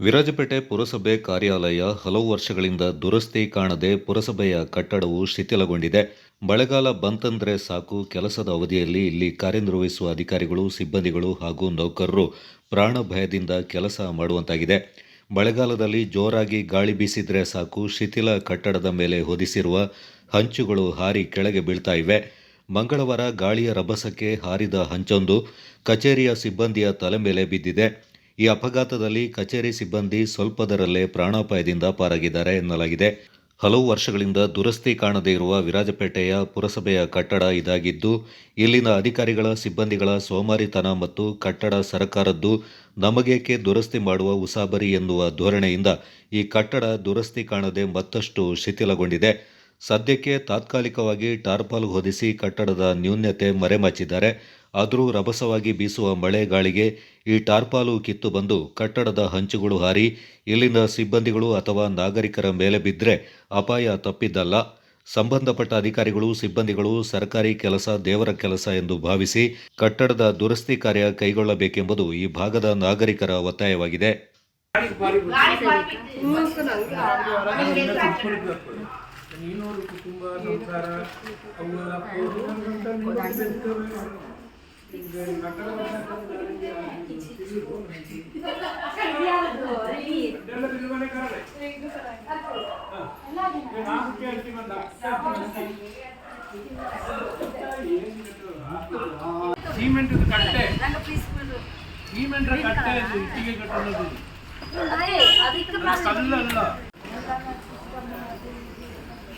ವಿರಾಜಪೇಟೆ ಪುರಸಭೆ ಕಾರ್ಯಾಲಯ ಹಲವು ವರ್ಷಗಳಿಂದ ದುರಸ್ತಿ ಕಾಣದೆ ಪುರಸಭೆಯ ಕಟ್ಟಡವು ಶಿಥಿಲಗೊಂಡಿದೆ. ಮಳೆಗಾಲ ಬಂತಂದ್ರೆ ಸಾಕು, ಕೆಲಸದ ಅವಧಿಯಲ್ಲಿ ಇಲ್ಲಿ ಕಾರ್ಯನಿರ್ವಹಿಸುವ ಅಧಿಕಾರಿಗಳು, ಸಿಬ್ಬಂದಿಗಳು ಹಾಗೂ ನೌಕರರು ಪ್ರಾಣ ಭಯದಿಂದ ಕೆಲಸ ಮಾಡುವಂತಾಗಿದೆ. ಮಳೆಗಾಲದಲ್ಲಿ ಜೋರಾಗಿ ಗಾಳಿ ಬೀಸಿದ್ರೆ ಸಾಕು, ಶಿಥಿಲ ಕಟ್ಟಡದ ಮೇಲೆ ಹೊದಿಸಿರುವ ಹಂಚುಗಳು ಹಾರಿ ಕೆಳಗೆ ಬೀಳ್ತಾ ಇವೆ. ಮಂಗಳವಾರ ಗಾಳಿಯ ರಭಸಕ್ಕೆ ಹಾರಿದ ಹಂಚೊಂದು ಕಚೇರಿಯ ಸಿಬ್ಬಂದಿಯ ತಲೆ ಮೇಲೆ ಬಿದ್ದಿದೆ. ಈ ಅಪಘಾತದಲ್ಲಿ ಕಚೇರಿ ಸಿಬ್ಬಂದಿ ಸ್ವಲ್ಪದರಲ್ಲೇ ಪ್ರಾಣಾಪಾಯದಿಂದ ಪಾರಾಗಿದ್ದಾರೆ ಎನ್ನಲಾಗಿದೆ. ಹಲವು ವರ್ಷಗಳಿಂದ ದುರಸ್ತಿ ಕಾಣದೇ ಇರುವ ವಿರಾಜಪೇಟೆಯ ಪುರಸಭೆಯ ಕಟ್ಟಡ ಇದಾಗಿದ್ದು, ಇಲ್ಲಿನ ಅಧಿಕಾರಿಗಳ, ಸಿಬ್ಬಂದಿಗಳ ಸೋಮಾರಿತನ ಮತ್ತು ಕಟ್ಟಡ ಸರಕಾರದ್ದು ನಮಗೇಕೆ ದುರಸ್ತಿ ಮಾಡುವ ಉಸಾಬರಿ ಎನ್ನುವ ಧೋರಣೆಯಿಂದ ಈ ಕಟ್ಟಡ ದುರಸ್ತಿ ಕಾಣದೆ ಮತ್ತಷ್ಟು ಶಿಥಿಲಗೊಂಡಿದೆ. ಸದ್ಯಕ್ಕೆ ತಾತ್ಕಾಲಿಕವಾಗಿ ಟಾರ್ಪಾಲ್ ಹೊದಿಸಿ ಕಟ್ಟಡದ ನ್ಯೂನ್ಯತೆ ಮರೆಮಾಚಿದ್ದಾರೆ ಆದರೂ ರಭಸವಾಗಿ ಬೀಸುವ ಮಳೆ ಗಾಳಿಗೆ ಈ ಟಾರ್ಪಾಲು ಕಿತ್ತು ಬಂದು ಕಟ್ಟಡದ ಹಂಚುಗಳು ಹಾರಿ, ಇಲ್ಲಿನ ಸಿಬ್ಬಂದಿಗಳು ಅಥವಾ ನಾಗರಿಕರ ಮೇಲೆ ಬಿದ್ದರೆ ಅಪಾಯ ತಪ್ಪಿದ್ದಲ್ಲ. ಸಂಬಂಧಪಟ್ಟ ಅಧಿಕಾರಿಗಳು, ಸಿಬ್ಬಂದಿಗಳು ಸರ್ಕಾರಿ ಕೆಲಸ, ದೇವರ ಕೆಲಸ ಎಂದು ಭಾವಿಸಿ ಕಟ್ಟಡದ ದುರಸ್ತಿ ಕಾರ್ಯ ಕೈಗೊಳ್ಳಬೇಕೆಂಬುದು ಈ ಭಾಗದ ನಾಗರಿಕರ ಒತ್ತಾಯವಾಗಿದೆ. ನೀನೂರು ಕುಟುಂಬ ಸಂಸಾರ ಅವೆಲ್ಲ ಸಿಮೆಂಟ್ ಕಟ್ಟೆ. ಸಿಮೆಂಟ್ ಕಟ್ಟೆ ಇಟ್ಟಿಗೆ ಕಟ್ಟೋದು ಕಲ್ಲಲ್ಲ.